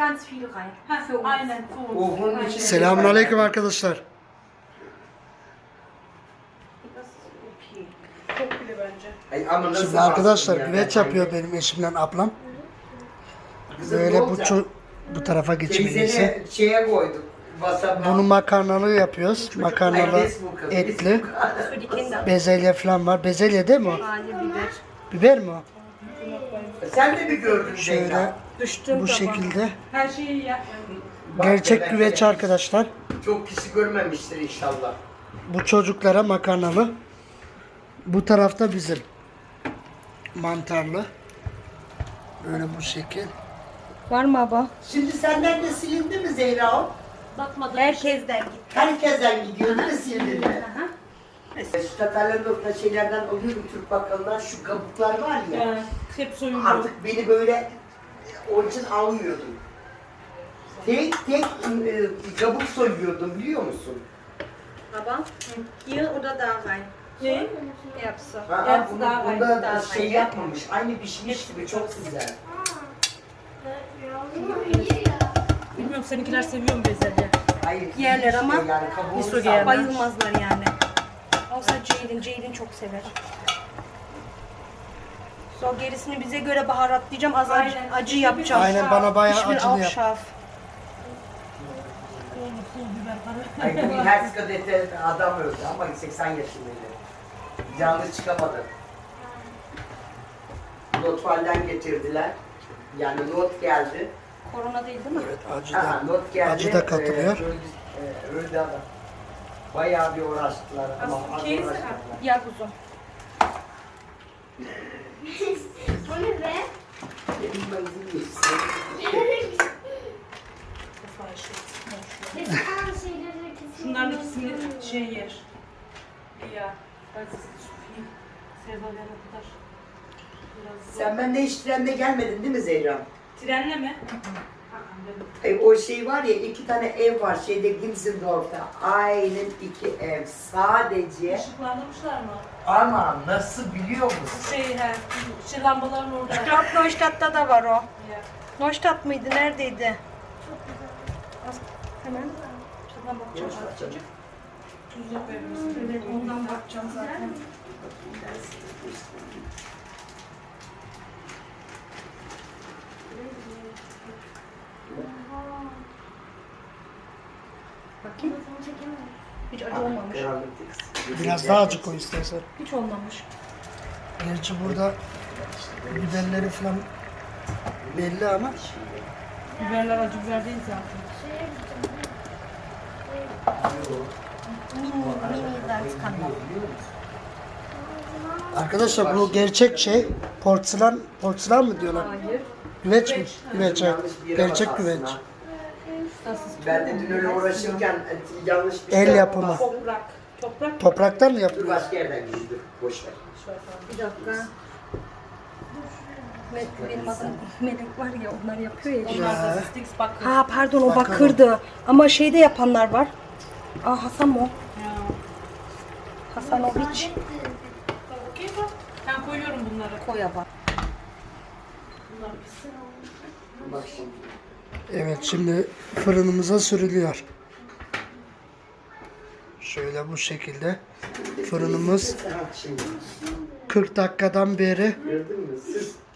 ganz viel rein. Für uns. aynen. für uns. Oğlunun Aynen. içine- Selamünaleyküm arkadaşlar. Das ist okay. Çok bile bence. Ay ama nasıl Şimdi arkadaşlar ya? güveç yapıyor benim eşimle ablam. Kızım, ne Böyle bu olacak? ço- bu tarafa şeye koyduk. WhatsApp'a. Bunu makarnalı yapıyoruz. Makarnalı etli. Facebook'a. Für die Kinder. Bezelye falan var. Bezelye değil mi o? Biber. Biber mi o? Sen de mi gördün Şöyle Zeyna? Düştüm bu şekilde. Her şeyi ya. Bak Gerçek demek güveç ki arkadaşlar. Çok kişi görmemiştir inşallah. Bu çocuklara makarnalı. Bu tarafta bizim mantarlı. Böyle bu şekil. Var mı baba? Şimdi senden de silindi mi Zeyra o? Bakmadım. Herkesten git. Herkesten gidiyor değil mi silindi? Şu Tatarların şeylerden alıyorum Türk bakkalından şu kabuklar var ya. Yani hep soyundu. Artık beni böyle onun için almıyordum. Tek tek e, kabuk soyuyordum biliyor musun? Baba, hier oder da rein? Ne? Erbse. Ha, Evet, bunu, daha bunda var, daha şey yapmamış. Aynı pişmiş gibi çok güzel. Bilmiyorum seninkiler seviyor mu bezelye? Hayır, Yerler pişmiş ama yani kabuğunu. Bayılmazlar yani. Olsa Ceylin, Ceylin çok sever. So gerisini bize göre baharatlayacağım. Az acı, Aynen. acı yapacağım. Aynen bana bayağı will acılı yap. karı. Ay bu Herskadet'te adam öldü ama 80 yaşındaydı. Canlı çıkamadı. Notfalden getirdiler. Yani not geldi. Korona değil değil mi? Evet acı Aha, da. not geldi. Acı da katılıyor. Ee, öldü, e, öldü adam. Bayağı bir uğraştılar ama Aslında az keyifli uğraşmadılar. Ya kuzum. Benim benzin Şunların ikisini şey yer. Ya. Ben size sufiyim. Sevdalarına kadar. Biraz Sen bende hiç trende gelmedin değil mi Zehra? Trenle mi? E, o şey var ya iki tane ev var şeyde Gimsendorf'ta. Aynen iki ev. Sadece Işıklandırmışlar mı? ama nasıl biliyor musun? Şey he. Şey lambaların orada. Glaube Neustadt'ta da var o. Ya. Neustadt mıydı? Neredeydi? Az- Hemen. Şuradan bakacağım. Tuzluk. Evet ondan bakacağım zaten. Bakayım. Hiç acı olmamış. Biraz daha acı koy istersen. Hiç olmamış. Gerçi burada biberleri falan belli ama Biberler acı biber değil zaten. Arkadaşlar bu gerçek şey porsilan porsilan mı diyorlar? Hayır. Güveç mi? Güveç evet. Gerçek güveç. Ben de dün öyle uğraşırken e, yanlış bir El şey yapımı. Toprak. Toprak. Topraktan mı Dur başka yerden gidiyor. Boş ver. bir dakika. Me- Benim Melek var ya onlar yapıyor ya. Onlar da sticks bakır. Ha pardon o bakırdı. Ama şeyde yapanlar var. Aa Hasan mı o? Ya. Hasanoviç. Okey bak. Ben koyuyorum bunları. Koya bak. Bunlar pişsin. Bak şimdi. Evet şimdi fırınımıza sürülüyor. Şöyle bu şekilde fırınımız Ha, şimdi 40 dakikadan beri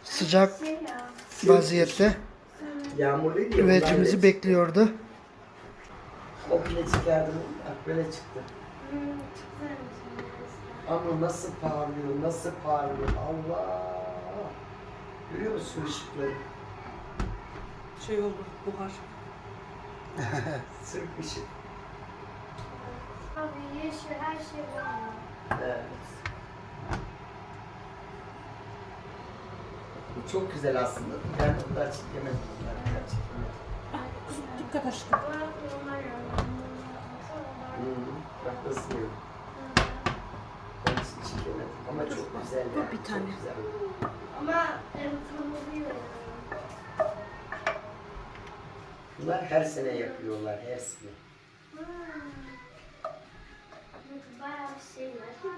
sıcak vaziyette güvecimizi bekliyordu. O bile çıkardım. Bak böyle çıktı. Ama nasıl parlıyor, nasıl parlıyor. Allah. Görüyor musun ışıkları? Şey oldu. Buhar. Sırf ışık. Abi yeşil her şey var. Evet. Bu çok güzel aslında. Ben o kadar çekemedim. bunları, gerçekten. Dikkat aşkım. Var onlar Hı hı. Bak nasıl yiyor. Ben hiç çekemedim. Ama çok güzel. Bu bir çok tane. güzel. Ama yok. Bunlar her sene yapıyorlar, her sene. Hmm. Bayağı bir şey var.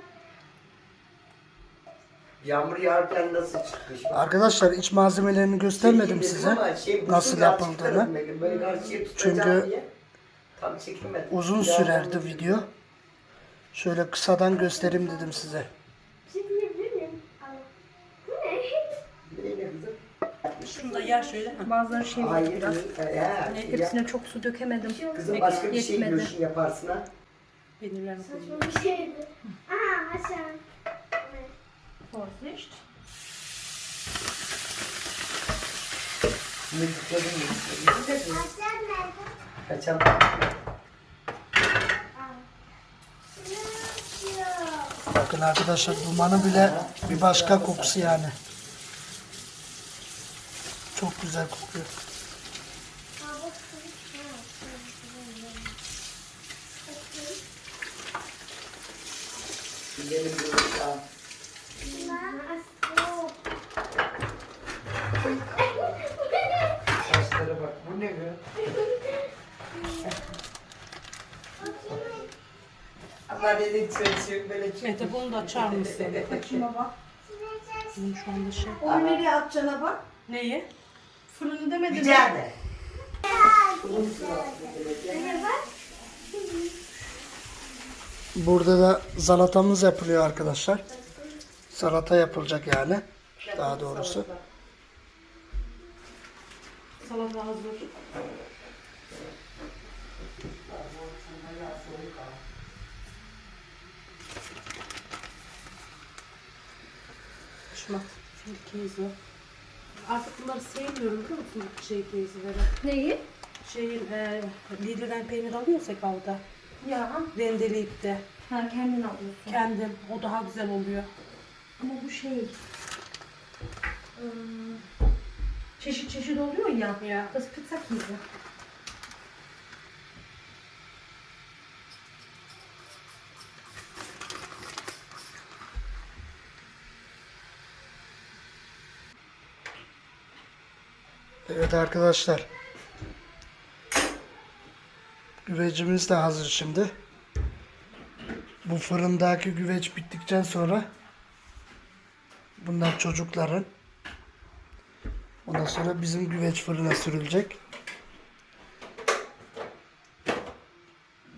Yağmur yağarken nasıl çıkmış? Bak. Arkadaşlar iç malzemelerini göstermedim Çekeyim size. ama şey, Nasıl yapıldığını. çıkarım dedim, Böyle karşıya tutacağım Çünkü diye. Tam çekemedim. Uzun sürerdi video. Şöyle kısadan göstereyim dedim size. Çekilebilir miyim? Al. Bu ne? Neyle kızım? Şunu da yer şöyle. Ha. Bazıları şey var Hayır, biraz. e, Ne, ya. Hepsine çok su dökemedim. Kızım başka bir şey Yetmedi. yiyorsun yaparsın ha. Peynirlerini koyayım. Saçma bir şeydi. Aha aşağı. Vorsicht. Ne tıkladın mı? Aşağı nerede? Kaçan. Bakın arkadaşlar dumanı bile bir başka kokusu yani. Çok güzel kokuyor. Aa, bak, şunu- Ha, şunu- şunu- Bakın. Benim bu ya. Nasıl? Saçlara bak. Bu ne be? Ama dedik çalışıyor böyle çok. Mete bunu da açar mısın? Şuna bak. Bunun şu anda şey. Onu nereye atacağına bak. Neyi? Fırını demedim. Güzel de. Burada da salatamız yapılıyor arkadaşlar. Salata yapılacak yani. Daha doğrusu. Salata hazır. Schmack. Viel Käse. Artık bunları sevmiyorum biliyor musun? Şey teyzeleri. Neyi? Şeyin e, Lidl'den peynir alıyorsak avda. Ya. Rendeleyip de Ha kendin alıyorsun. kendim. O daha güzel oluyor. Ama bu şey... ım, çeşit çeşit oluyor ya. Ya. Das Pizza Käse. Evet arkadaşlar. Güvecimiz de hazır şimdi. Bu fırındaki güveç bittikten sonra bunlar çocukların. Ondan sonra bizim güveç fırına sürülecek.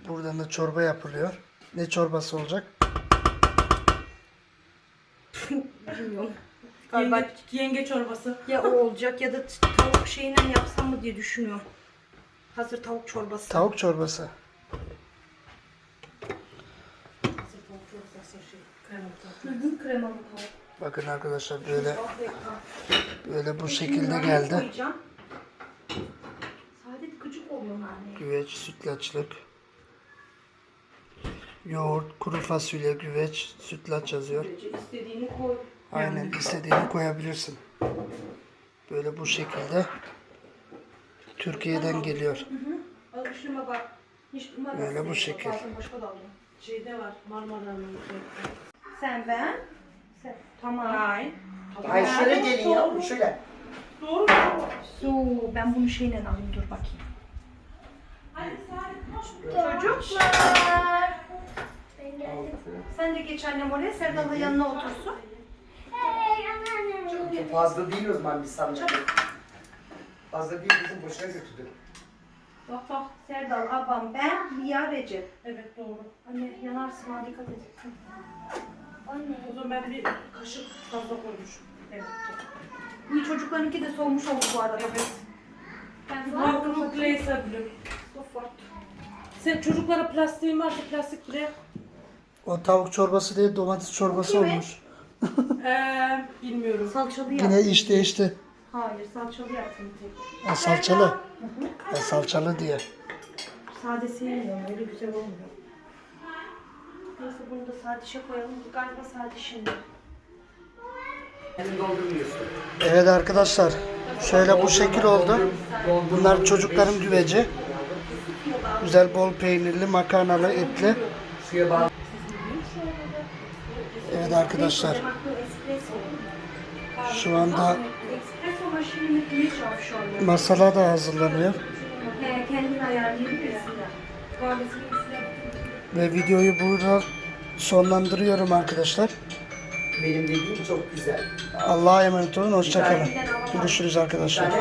Buradan da çorba yapılıyor. Ne çorbası olacak? Bilmiyorum. Yenge, Galiba yenge çorbası. ya o olacak ya da t- tavuk şeyinden yapsam mı diye düşünüyorum. Hazır tavuk çorbası. Tavuk çorbası. Hazır tavuk çorbası şey. Kremalı tavuk. Hı hı, kremalı tavuk. Bakın arkadaşlar böyle böyle bu şekilde geldi. koyacağım. Sade gıcık oluyor nane. Güveç, sütlaçlık. Yoğurt, kuru fasulye, güveç, sütlaç yazıyor. İstediğini koy. Aynen istediğini koyabilirsin. Böyle bu şekilde Türkiye'den geliyor. Böyle bu şekil. Şeyde var Marmara'nın şey. Sen ben. Sen. Tamam. Ay. Ay şöyle gelin ya. Şöyle. Doğru. So, ben bunu şeyle alayım dur bakayım. Hadi sen Çocuklar. Ben geldim. Sen de geç annem oraya. Serdal da yanına otursun. Çok fazla değil o zaman bir sandık. Fazla değil bizim boşuna götürdük. Bak bak Serdal, abam, ben, Lia, Recep. Evet doğru. Anne yanarsın ha dikkat et. O ne? O zaman ben bir kaşık fazla koymuşum. Evet. İyi çocuklarınki de soğumuş oldu bu arada. Evet. Ben Glaze'a bile. Sofort. Sen çocuklara plastiğin varsa plastik bile. O tavuk çorbası değil domates çorbası olmuş. Eee bilmiyorum. Salçalı yap. Yine iş değişti. Hayır salçalı yaptım tek. Ha, salçalı. Ha, salçalı diye. Sade sevmiyorum öyle güzel olmuyor. Neyse bunu da sade işe koyalım. Bu Galiba sade şimdi. Kendin doldurmuyorsun. Evet arkadaşlar. Şöyle bu şekil oldu. Bunlar çocukların güveci. Güzel bol peynirli, makarnalı, etli. Evet arkadaşlar. Şu anda masala da hazırlanıyor. Ve videoyu burada sonlandırıyorum arkadaşlar. Benim dediğim çok güzel. Allah'a emanet olun. Hoşçakalın. Görüşürüz arkadaşlar.